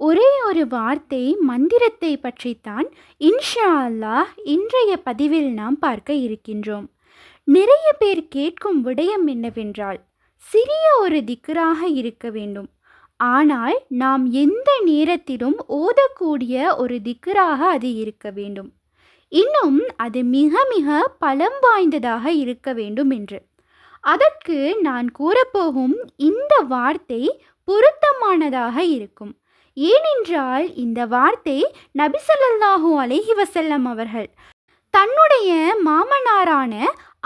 ஒரே ஒரு வார்த்தை மந்திரத்தை பற்றித்தான் இன்ஷா அல்லாஹ் இன்றைய பதிவில் நாம் பார்க்க இருக்கின்றோம். நிறைய பேர் கேட்கும் விடயம் என்னவென்றால் சிறிய ஒரு திக்கராக இருக்க வேண்டும். ஆனால் நாம் எந்த நேரத்திலும் ஓதக்கூடிய ஒரு திக்கராக அது இருக்க வேண்டும். இன்னும் அது மிக மிக பலம் வாய்ந்ததாக இருக்க வேண்டும் என்று. அதற்கு நான் கூறப்போகும் இந்த வார்த்தை பொருத்தமானதாக இருக்கும். ஏனென்றால் இந்த வார்த்தை நபிசல்லாஹூ அலேஹி வசல்லம் அவர்கள். தன்னுடைய மாமனாரான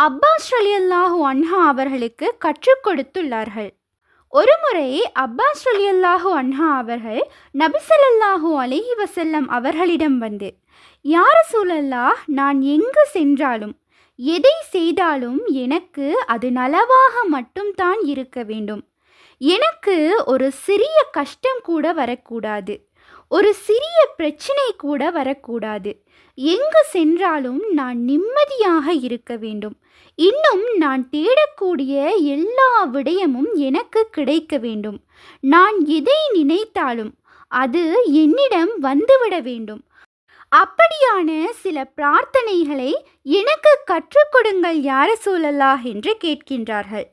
அப்பாஸ் அலியல்லாஹு அன்ஹா அவர்களுக்கு கற்றுக் கொடுத்துள்ளார்கள். ஒருமுறை அப்பாஸ் அலியல்லாஹு அன்ஹா அவர்கள் நபிசல்லாஹூ அலைஹி வசல்லம் அவர்களிடம் வந்து யார சூழல்லா நான் எங்கு சென்றாலும் எதை செய்தாலும் எனக்கு அது நலவாக மட்டும்தான் இருக்க வேண்டும். எனக்கு ஒரு சிறிய கஷ்டம் கூட வரக்கூடாது. ஒரு சிறிய பிரச்சனை கூட வரக்கூடாது. எங்கு சென்றாலும் நான் நிம்மதியாக இருக்க வேண்டும். இன்னும் நான் தேடக்கூடிய எல்லா விடயமும் எனக்கு கிடைக்க வேண்டும். நான் எதை நினைத்தாலும் அது என்னிடம் வந்துவிட வேண்டும். அப்படியான சில பிரார்த்தனைகளை எனக்கு கற்றுக்கொடுங்கள் யார சூழலா? என்று கேட்கின்றார்கள்.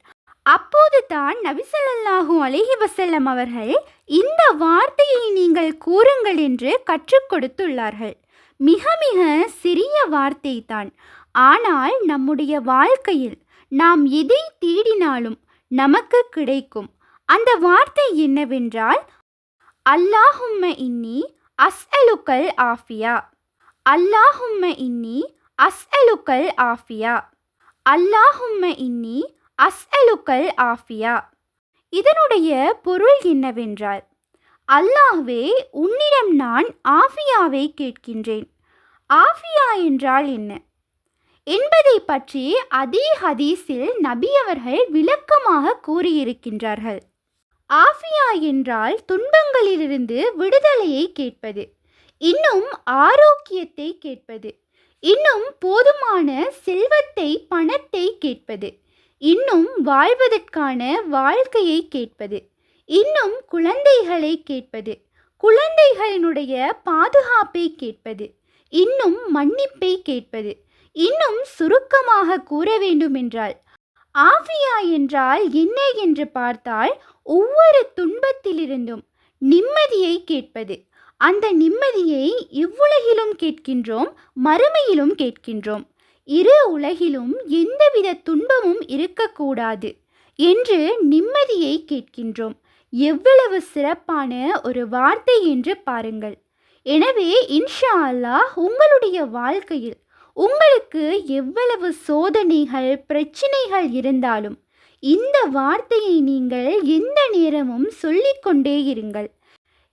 அப்போது தான் நபிசல்லாஹூ அலஹி வசல்லம் அவர்கள் இந்த வார்த்தையை நீங்கள் கூறுங்கள் என்று கற்றுக் கொடுத்துள்ளார்கள். மிக மிக சிறிய வார்த்தை தான் ஆனால் நம்முடைய வாழ்க்கையில் நாம் எதை தேடினாலும் நமக்கு கிடைக்கும். அந்த வார்த்தை என்னவென்றால் அல்லாஹும்ம இன்னி அஸ்அலுக்கல் ஆஃபியா. அல்லாஹும்ம இன்னி அஸ்அலுக்கல் ஆஃபியா. அல்லாஹும்ம இன்னி அஸ்அலுக்கல் ஆஃபியா. இதனுடைய பொருள் என்னவென்றால் அல்லாஹ்வே உன்னிடம் நான் ஆஃபியாவை கேட்கின்றேன். ஆஃபியா என்றால் என்ன? என்பதை பற்றி அதே ஹதீஸில் நபி அவர்கள் விளக்கமாக கூறியிருக்கின்றார்கள். ஆஃபியா என்றால் துன்பங்களிலிருந்து விடுதலையை கேட்பது இன்னும் ஆரோக்கியத்தை கேட்பது இன்னும் போதுமான செல்வத்தை பணத்தை கேட்பது இன்னும் வாழ்வதற்கான வாழ்க்கையை கேட்பது. இன்னும் குழந்தைகளை கேட்பது. குழந்தைகளினுடைய பாதுகாப்பை கேட்பது. இன்னும் மன்னிப்பை கேட்பது. இன்னும் சுருக்கமாக கூற வேண்டுமென்றால் ஆஃபியா என்றால் என்ன என்று பார்த்தால் ஒவ்வொரு துன்பத்திலிருந்தும் நிம்மதியை கேட்பது. அந்த நிம்மதியை இவ்வுலகிலும் கேட்கின்றோம் மறுமையிலும் கேட்கின்றோம். இரு உலகிலும் எந்தவித துன்பமும் இருக்கக்கூடாது என்று நிம்மதியை கேட்கின்றோம். எவ்வளவு சிறப்பான ஒரு வார்த்தை என்று பாருங்கள். எனவே இன்ஷா அல்லாஹ் உங்களுடைய வாழ்க்கையில் உங்களுக்கு எவ்வளவு சோதனைகள் பிரச்சனைகள் இருந்தாலும் இந்த வார்த்தையை நீங்கள் எந்த நேரமும் சொல்லிக்கொண்டே இருங்கள்.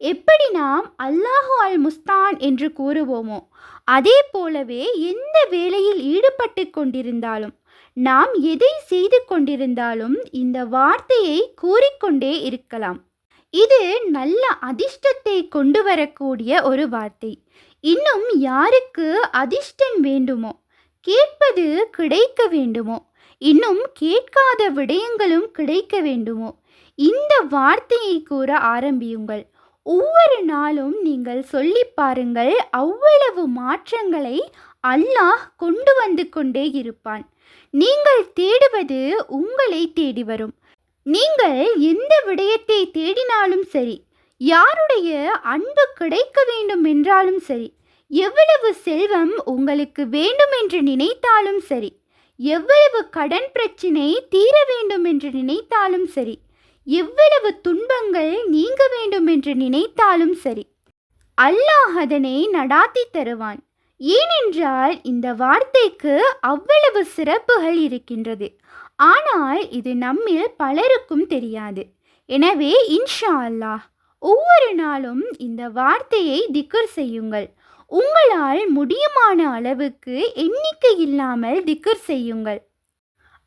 எப்படி நாம் அல்லாஹு அல் முஸ்தான் என்று கூறுவோமோ அதே போலவே எந்த வேலையில் ஈடுபட்டு கொண்டிருந்தாலும் நாம் எதை செய்து கொண்டிருந்தாலும் இந்த வார்த்தையை கூறிக்கொண்டே இருக்கலாம். இது நல்ல அதிர்ஷ்டத்தை கொண்டு வரக்கூடிய ஒரு வார்த்தை. இன்னும் யாருக்கு அதிர்ஷ்டம் வேண்டுமோ கேட்பது கிடைக்க வேண்டுமோ இன்னும் கேட்காத விடயங்களும் கிடைக்க வேண்டுமோ இந்த வார்த்தையை கூற ஆரம்பியுங்கள். ஒவ்வொரு நாளும் நீங்கள் சொல்லி பாருங்கள் அவ்வளவு மாற்றங்களை அல்லாஹ் கொண்டு வந்து கொண்டே இருப்பான். நீங்கள் தேடுவது உங்களை தேடி வரும். நீங்கள் எந்த விடயத்தை தேடினாலும் சரி யாருடைய அன்பு கிடைக்க வேண்டும் என்றாலும் சரி எவ்வளவு செல்வம் உங்களுக்கு வேண்டும் என்று நினைத்தாலும் சரி எவ்வளவு கடன் பிரச்சினை தீர வேண்டும் என்று நினைத்தாலும் சரி எவ்வளவு துன்பங்கள் நீங்க வேண்டும் என்று நினைத்தாலும் சரி அல்லாஹ் அதனை நடாத்தி தருவான். ஏனென்றால் இந்த வார்த்தைக்கு அவ்வளவு சிறப்புகள் இருக்கின்றது. ஆனால் இது நம்மில் பலருக்கும் தெரியாது. எனவே இன்ஷா அல்லாஹ் ஒவ்வொரு நாளும் இந்த வார்த்தையை திக்கர் செய்யுங்கள். உங்களால் முடியுமான அளவுக்கு எண்ணிக்கை இல்லாமல் திக்கர் செய்யுங்கள்.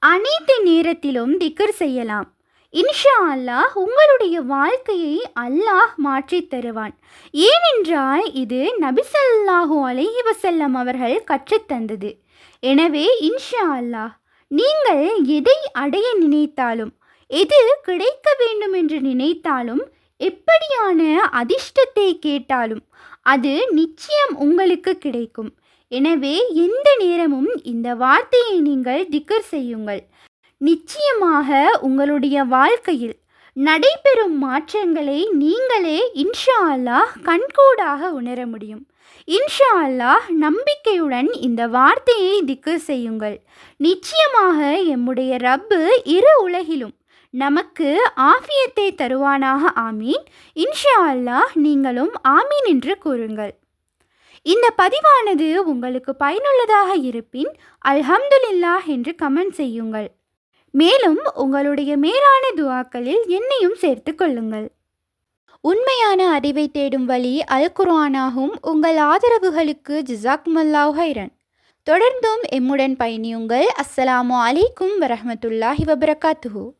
அனைத்து நேரத்திலும் திக்கர் செய்யலாம். இன்ஷா அல்லாஹ் உங்களுடைய வாழ்க்கையை அல்லாஹ் மாற்றித் தருவான். ஏனென்றால் இது நபிசல்லாஹூ அலஹி வசல்லம் அவர்கள் கற்றுத்தந்தது எனவே இன்ஷா அல்லாஹ் நீங்கள் எதை அடைய நினைத்தாலும் எது கிடைக்க வேண்டும் என்று நினைத்தாலும் எப்படியான அதிர்ஷ்டத்தை கேட்டாலும் அது நிச்சயம் உங்களுக்கு கிடைக்கும். எனவே எந்த நேரமும் இந்த வார்த்தையை நீங்கள் திக்கர் செய்யுங்கள். நிச்சயமாக உங்களுடைய வாழ்க்கையில் நடைபெறும் மாற்றங்களை நீங்களே இன்ஷா அல்லாஹ் கண்கூடாக உணர முடியும். இன்ஷா அல்லாஹ் நம்பிக்கையுடன் இந்த வார்த்தையை திக்கு செய்யுங்கள். நிச்சயமாக எம்முடைய ரப்பு இரு உலகிலும் நமக்கு ஆஃபியத்தை தருவானாக ஆமீன். இன்ஷா அல்லாஹ் நீங்களும் ஆமீன் என்று கூறுங்கள். இந்த பதிவானது உங்களுக்கு பயனுள்ளதாக இருப்பின் அல்ஹம்துலில்லாஹ் என்று கமெண்ட் செய்யுங்கள். மேலும் உங்களுடைய மேலான துவாக்களில் என்னையும் சேர்த்து கொள்ளுங்கள். உண்மையான அறிவை தேடும் வழி அல் குர்ஆனாகும். உங்கள் ஆதரவுகளுக்கு ஜிசாக் மல்லாஹ் ஹைரன் தொடர்ந்தும் எம்முடன் பயணியுங்கள். அஸ்ஸலாமு அலைக்கும் வரஹ்மத்துல்லாஹி வபரகாத்துஹூ.